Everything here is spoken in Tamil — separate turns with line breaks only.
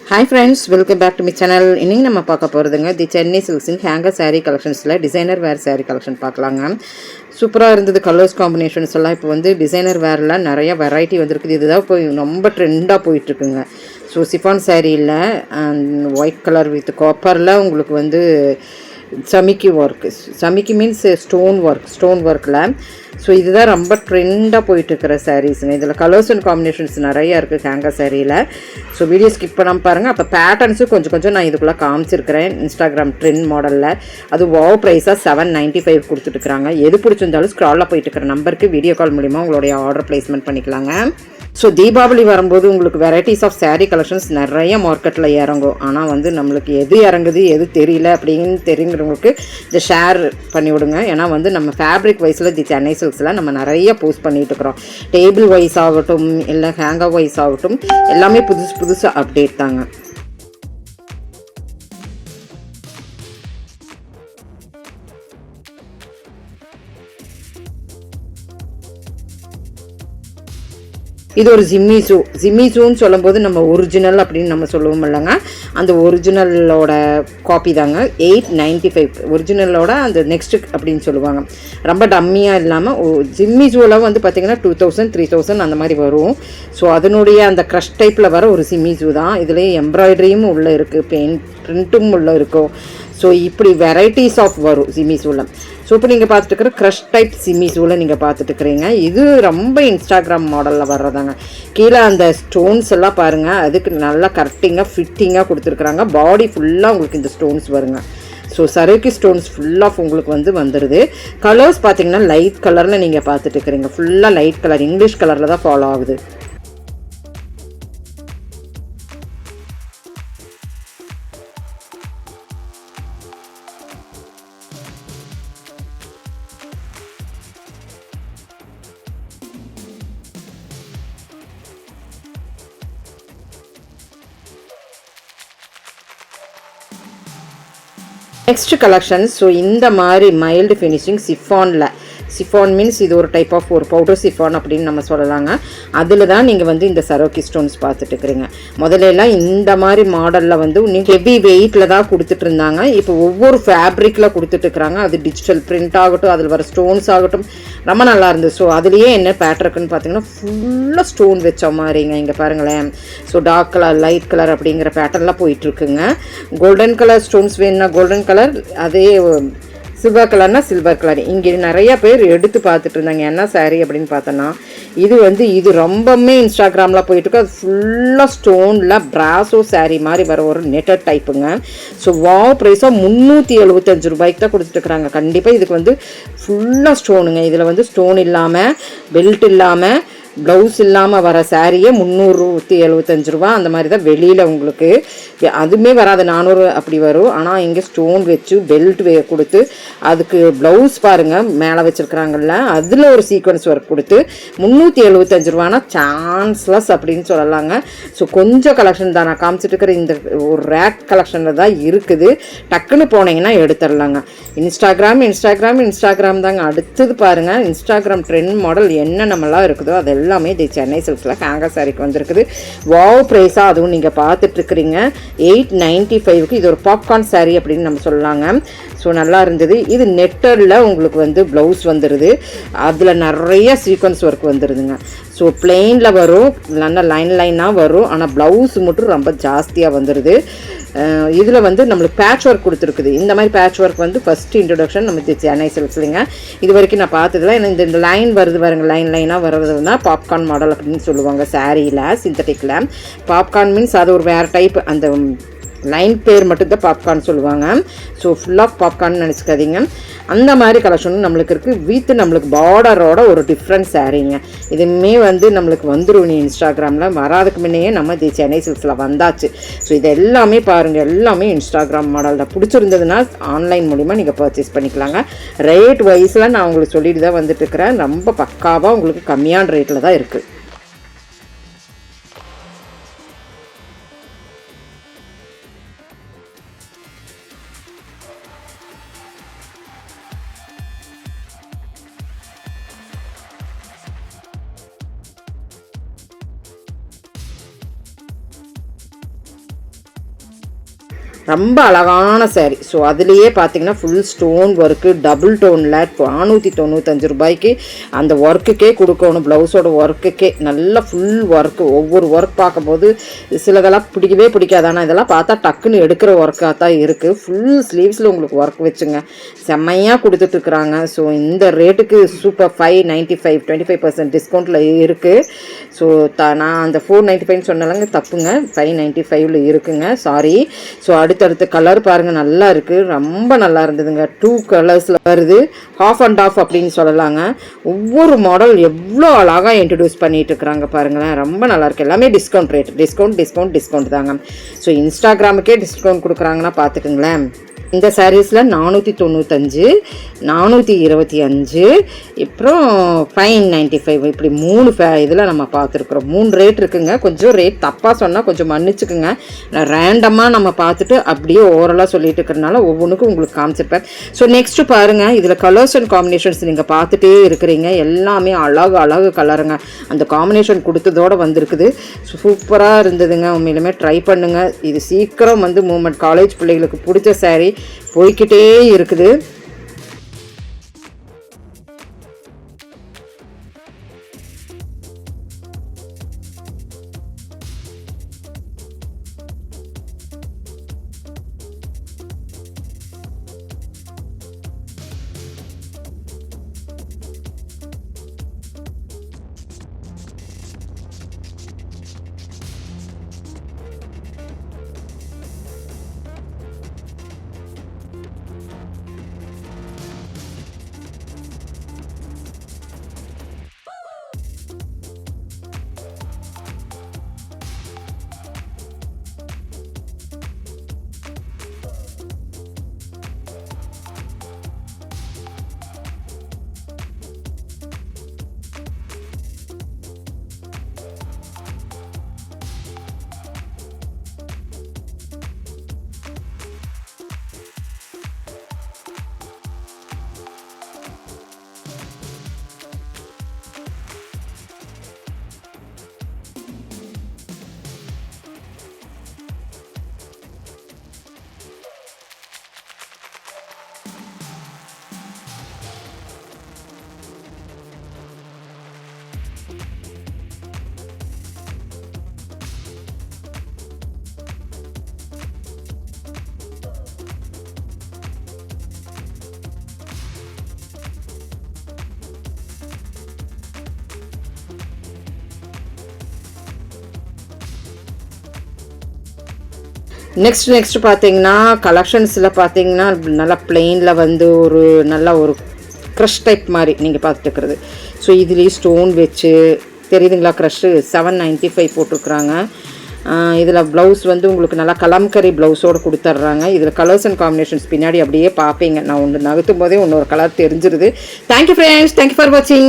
Hi friends welcome back to me channel இன்னைக்கு நம்ம பார்க்க போகிறதுங்க தி சென்னை சில்க்ஸின் ஹேங்கர் சாரீ கலெக்ஷன்ஸில் டிசைனர் வேர் சாரீ கலெக்ஷன் பார்க்கலாங்க. சூப்பராக இருந்தது கலர்ஸ் காம்பினேஷன்ஸ் எல்லாம் இப்போ வந்து டிசைனர் வேரில் நிறைய வெரைட்டி வந்திருக்குது. இதுதான் இப்போ ரொம்ப ட்ரெண்டாக போயிட்டுருக்குங்க. ஸோ சிஃபான் சாரியில் ஒயிட் கலர் வித் காப்பரில் உங்களுக்கு வந்து சமிக்கி ஒர்க் சமிக்கி மீன்ஸ் ஸ்டோன் ஒர்க் ஸ்டோன் ஒர்க்கில் ஸோ இதுதான் ரொம்ப ட்ரெண்டாக போயிட்டுருக்கிற சாரீஸுங்க இதில் கலர்ஸ் அண்ட் காம்பினேஷன்ஸ் நிறையா இருக்குது ஹேங்கர் சாரியில் ஸோ வீடியோ ஸ்கிப் பண்ணாமல் பாருங்கள் அப்போ பேட்டர்ன்ஸும் கொஞ்சம் கொஞ்சம் நான் இதுக்குள்ளே காமிச்சிருக்கிறேன். இன்ஸ்டாகிராம் ட்ரெண்ட் மாடலில் அது வாவ் ப்ரைஸாக செவன் நைன்ட்டி ஃபைவ் கொடுத்துட்டுருக்காங்க எது பிடிச்சிருந்தாலும் ஸ்க்ராலில் போயிட்டு இருக்கிற நம்பருக்கு வீடியோ கால் மூலிமா உங்களுடைய ஆர்டர் ப்ளேஸ்மெண்ட் பண்ணிக்கலாங்க. ஸோ தீபாவளி வரும்போது உங்களுக்கு வெரைட்டிஸ் ஆஃப் சேரீ கலெக்ஷன்ஸ் நிறைய மார்க்கெட்டில் இறங்கும். ஆனால் வந்து நம்மளுக்கு எது இறங்குது எது தெரியல அப்படின்னு தெரியுங்கிறவங்களுக்கு இதை ஷேர் பண்ணி விடுங்க. ஏன்னா வந்து நம்ம ஃபேப்ரிக் வைஸில் தி சென்னை சில்க்ஸில் நம்ம நிறைய போஸ்ட் பண்ணிகிட்டு இருக்கிறோம். டேபிள் வைஸ் ஆகட்டும் இல்லை ஹேங்கர் வைஸ் ஆகட்டும் எல்லாமே புதுசு புதுசு அப்டேட் தாங்க. இது ஒரு ஜிம்மி ஷூ ஜிம்மி ஷூன்னு சொல்லும்போது நம்ம ஒரிஜினல் அப்படின்னு நம்ம சொல்லுவோம் இல்லைங்க. அந்த ஒரிஜினலோட காப்பி தாங்க. எயிட் நைன்ட்டி ஃபைவ் ஒரிஜினலோட அந்த நெக்ஸ்ட் அப்படின்னு சொல்லுவாங்க. ரொம்ப டம்மியாக இல்லாமல் ஜிம்மி ஷூவில் வந்து பார்த்திங்கன்னா டூ தௌசண்ட் த்ரீ தௌசண்ட் அந்த மாதிரி வரும். ஸோ அதனுடைய அந்த க்ரஷ் டைப்பில் வர ஒரு ஜிம்மி ஷூ தான். இதுலேயே எம்ப்ராய்டரியும் உள்ளே இருக்குது பெயிண்ட் பிரிண்ட்டும் உள்ளே இருக்கும் ஸோ இப்படி வெரைட்டிஸ் ஆஃப் வரும் சிமி சூளம் ஸோ இப்போ நீங்கள் பார்த்துட்டு இருக்கிற க்ரஷ் டைப் சிமி சூளை நீங்கள் பார்த்துட்டு இருக்கிறீங்க இது ரொம்ப இன்ஸ்டாகிராம் மாடலில் வர்றதாங்க. கீழே அந்த ஸ்டோன்ஸ் எல்லாம் பாருங்கள் அதுக்கு நல்லா கரெக்டிங்காக ஃபிட்டிங்காக கொடுத்துருக்குறாங்க. பாடி ஃபுல்லாக உங்களுக்கு இந்த ஸ்டோன்ஸ் வருங்க. ஸோ சரோக்கி ஸ்டோன்ஸ் ஃபுல்லாக உங்களுக்கு வந்து வந்துடுது கலர்ஸ் பார்த்தீங்கன்னா லைட் கலரில் நீங்கள் பார்த்துட்டு இருக்கிறீங்க ஃபுல்லாக லைட் கலர் இங்கிலீஷ் கலரில் தான் ஃபாலோ ஆகுது. நெக்ஸ்ட் கலெக்ஷன் ஸோ இந்த மாதிரி மைல்டு ஃபினிஷிங் சிஃபானில். சிஃபான் மீன்ஸ் இது ஒரு டைப் ஆஃப் ஒரு பவுடர் சிஃபான் அப்படின்னு நம்ம சொல்லலாங்க. அதில் தான் நீங்கள் வந்து இந்த சரோக்கி ஸ்டோன்ஸ் பார்த்துட்டு இருக்கிறீங்க. முதல்ல எல்லாம் இந்த மாதிரி மாடலில் வந்து நீங்கள் ஹெவி வெயிட்டில் தான் கொடுத்துட்டு இருந்தாங்க. இப்போ ஒவ்வொரு ஃபேப்ரிக்கில் கொடுத்துட்டு இருக்கிறாங்க. அது டிஜிட்டல் பிரிண்ட் ஆகட்டும் அதில் வர ஸ்டோன்ஸ் ஆகட்டும். ரொம்ப நல்லா இருந்தது. ஸோ அதுலேயே என்ன பேட்டர்க்குன்னு பார்த்தீங்கன்னா ஃபுல்லாக ஸ்டோன் வச்ச மாதிரிங்க. இங்கே பாருங்களேன். So dark colour light colour அப்படிங்கிற பேட்டர்ன்லாம் போயிட்டுருக்குங்க கோல்டன் கலர் ஸ்டோன்ஸ் வேணும்னா கோல்டன் கலர் அதே சில்வர் கலர்னால் சில்வர் கலர் இங்கே நிறைய பேர் எடுத்து பார்த்துட்டு இருந்தாங்க. என்ன saree அப்படின்னு பார்த்தோன்னா இது வந்து இது ரொம்பவுமே இன்ஸ்டாகிராமில் போயிட்டு இருக்கு. அது ஃபுல்லாக ஸ்டோனில் ப்ராஸோ saree மாதிரி வர ஒரு நெட்டட் டைப்புங்க ஸோ வாவ் ப்ரைஸாக முந்நூற்றி எழுபத்தஞ்சு ரூபாய்க்கு தான் கொடுத்துட்ருக்குறாங்க கண்டிப்பாக இதுக்கு வந்து ஃபுல்லாக ஸ்டோனுங்க இதில் வந்து ஸ்டோன் இல்லாமல் பெல்ட் இல்லாமல் ப்ளவுஸ் இல்லாமல் வர சாரியே முந்நூறு எழுபத்தஞ்சு ரூபா அந்த மாதிரி தான் வெளியில் உங்களுக்கு அதுவுமே வராது நானூறு அப்படி வரும். ஆனால் இங்கே ஸ்டோன் வச்சு பெல்ட் வே கொடுத்து அதுக்கு ப்ளவுஸ் பாருங்கள் மேலே வச்சுருக்குறாங்கல்ல அதில் ஒரு சீக்வன்ஸ் ஒர்க் கொடுத்து முந்நூற்றி எழுபத்தஞ்சு ரூபானா சான்ஸ்லெஸ் அப்படின்னு சொல்லலாங்க. ஸோ கொஞ்சம் கலெக்ஷன் தான். நான் காமிச்சிட்டு இருக்கிற இந்த ஒரு ரேக் கலெக்ஷனில் தான் இருக்குது. டக்குன்னு போனீங்கன்னா எடுத்துடலாங்க. இன்ஸ்டாகிராம் இன்ஸ்டாகிராம் இன்ஸ்டாகிராம் தாங்க. அடுத்தது பாருங்கள் இன்ஸ்டாகிராம் ட்ரெண்ட் மாடல் என்ன நம்மளாம் இருக்குதோ அது எல்லாமே தி சென்னை சில்க்ஸில் ஹேங்கர் சாரிக்கு வந்திருக்குது. வாவ் ப்ரைஸாக அதுவும் நீங்கள் பார்த்துட்ருக்குறீங்க எயிட் நைன்ட்டி ஃபைவ்க்கு இது ஒரு பாப்கார்ன் சாரீ அப்படின்னு நம்ம சொல்லலாங்க ஸோ நல்லா இருந்தது. இது நெட்டரில் உங்களுக்கு வந்து ப்ளவுஸ் வந்துடுது அதில் நிறைய சீக்வன்ஸ் ஒர்க் வந்துடுதுங்க ஸோ பிளெயினில் வரும். நல்லா லைன் லைனாக வரும். ஆனால் ப்ளவுஸ் மட்டும் ரொம்ப ஜாஸ்தியாக வந்துடுது இதில் வந்து நம்மளுக்கு பேட்ச் ஒர்க் கொடுத்துருக்குது. இந்த மாதிரி பேட்ச் ஒர்க் வந்து ஃபஸ்ட் இன்ட்ரடக்ஷன் நம்ம தி சென்னை சில்க்ஸ்லிங்க இது வரைக்கும் நான் பார்த்ததில்ல. ஏன்னா இந்த இந்த லைன் வருது பாருங்க. லைன் லைனாக வர்றதுனா பாப்கார்ன் மாடல் அப்படின்னு சொல்லுவாங்க. சாரியில் சிந்தட்டிக்கில் பாப்கார்ன் மீன்ஸ் அது ஒரு வேறு டைப் அந்த லைன் பேர் மட்டும்தான் பாப்கார்ன் சொல்லுவாங்க. ஸோ ஃபுல்லாக பாப்கார்ன் நினச்சிக்காதீங்க. அந்த மாதிரி கலெக்ஷனும் நம்மளுக்கு இருக்குது வித் நம்மளுக்கு பார்டரோட ஒரு டிஃப்ரெண்ட் சாரீங்க இதுவுமே வந்து நம்மளுக்கு வந்துடும் நீ இன்ஸ்டாகிராமில் வராதுக்கு முன்னையே நம்ம தி சென்னை சில்ஸில் வந்தாச்சு. ஸோ இது எல்லாமே பாருங்கள் எல்லாமே இன்ஸ்டாகிராம் மாடலில் பிடிச்சிருந்ததுன்னா ஆன்லைன் மூலிமா நீங்கள் பர்ச்சேஸ் பண்ணிக்கலாங்க. ரேட் வைஸில் நான் உங்களுக்கு சொல்லிட்டு தான் வந்துட்டு இருக்கிறேன். ரொம்ப பக்காவாக உங்களுக்கு கம்மியான ரேட்டில் தான் இருக்குது ரொம்ப அழகான சேரீ ஸோ அதுலேயே பார்த்தீங்கன்னா ஃபுல் ஸ்டோன் ஒர்க்கு டபுள் டோனில் நானூற்றி தொண்ணூத்தஞ்சு ரூபாய்க்கு அந்த ஒர்க்குக்கே கொடுக்கணும் ப்ளவுஸோட ஒர்க்குக்கே நல்ல ஃபுல் ஒர்க்கு ஒவ்வொரு ஒர்க் பார்க்கும்போது சிலதெல்லாம் பிடிக்கவே பிடிக்காது. ஆனால் இதெல்லாம் பார்த்தா டக்குன்னு எடுக்கிற ஒர்க்காக தான் இருக்குது ஃபுல் ஸ்லீவ்ஸில் உங்களுக்கு ஒர்க் வச்சுங்க. செம்மையாக கொடுத்துட்ருக்குறாங்க ஸோ இந்த ரேட்டுக்கு super five ninety five twenty five percent டிஸ்கவுண்ட்டில் இருக்குது ஸோ த நான் அந்த ஃபோர் நைன்ட்டி ஃபைவ்னு சொன்னாலங்க தப்புங்க. ஃபைவ் நைன்ட்டி ஃபைவ்ல இருக்குங்க சாரி ஸோ அடுத்து அடுத்தடுத்த கலர் பாருங்கள் நல்லா இருக்குது ரொம்ப நல்லா இருந்ததுங்க. டூ கலர்ஸில் வருது. ஹாஃப் அண்ட் ஆஃப் அப்படின்னு சொல்லலாங்க. ஒவ்வொரு மாடல் எவ்வளோ அழகாக இன்ட்ரடியூஸ் பண்ணிகிட்டு இருக்கிறாங்க பாருங்களேன். ரொம்ப நல்லாயிருக்கு எல்லாமே discount rate discount discount discount தாங்க. ஸோ இன்ஸ்டாகிராமுக்கே டிஸ்கவுண்ட் கொடுக்குறாங்கன்னா பார்த்துக்குங்களேன். இந்த சாரீஸில் நானூற்றி தொண்ணூத்தஞ்சு நானூற்றி இருபத்தி அஞ்சு அப்புறம் ஃபைவ் நைன்ட்டி ஃபைவ் இப்படி மூணு ஃபே இதில் நம்ம பார்த்துருக்குறோம். மூணு ரேட் இருக்குங்க. கொஞ்சம் ரேட் தப்பாக சொன்னால் கொஞ்சம் மன்னிச்சுக்குங்க. நான் ரேண்டமாக நம்ம பார்த்துட்டு அப்படியே ஓரலாக சொல்லிட்டு இருக்கிறனால ஒவ்வொன்றுக்கும் உங்களுக்கு காமிச்சிருப்பேன் ஸோ நெக்ஸ்ட்டு பாருங்கள் இதில் கலர்ஸ் அண்ட் காம்பினேஷன்ஸ் நீங்கள் பார்த்துட்டே இருக்கிறீங்க. எல்லாமே அழகு அழகு கலருங்க அந்த காம்பினேஷன் கொடுத்ததோடு வந்திருக்குது. சூப்பராக இருந்ததுங்க. உண்மையிலுமே ட்ரை பண்ணுங்கள் இது சீக்கிரம் வந்து மூமெண்ட் காலேஜ் பிள்ளைகளுக்கு பிடிச்ச சாரீ போய்க்கிட்டே இருக்குது. நெக்ஸ்ட் நெக்ஸ்ட் பார்த்தீங்கன்னா கலெக்ஷன்ஸில் பார்த்தீங்கன்னா நல்லா பிளெயினில் வந்து ஒரு நல்ல ஒரு க்ரஷ் டைப் மாதிரி நீங்கள் பார்த்துட்டு இருக்கிறது ஸோ இதுலேயும் ஸ்டோன் வச்சு தெரியுதுங்களா க்ரஷ்ஷு செவன் நைன்ட்டி ஃபைவ் போட்டிருக்குறாங்க இதில் ப்ளவுஸ் வந்து உங்களுக்கு நல்லா கலம்கரி ப்ளவுஸோடு கொடுத்துட்றாங்க இதில் கலர்ஸ் அண்ட் காம்பினேஷன்ஸ் பின்னாடி அப்படியே பார்ப்பீங்க நான் ஒன்று நகர்த்தும் போதே இன்னொரு colour தெரிஞ்சிருது. Thank you friends thank you for வாட்சிங்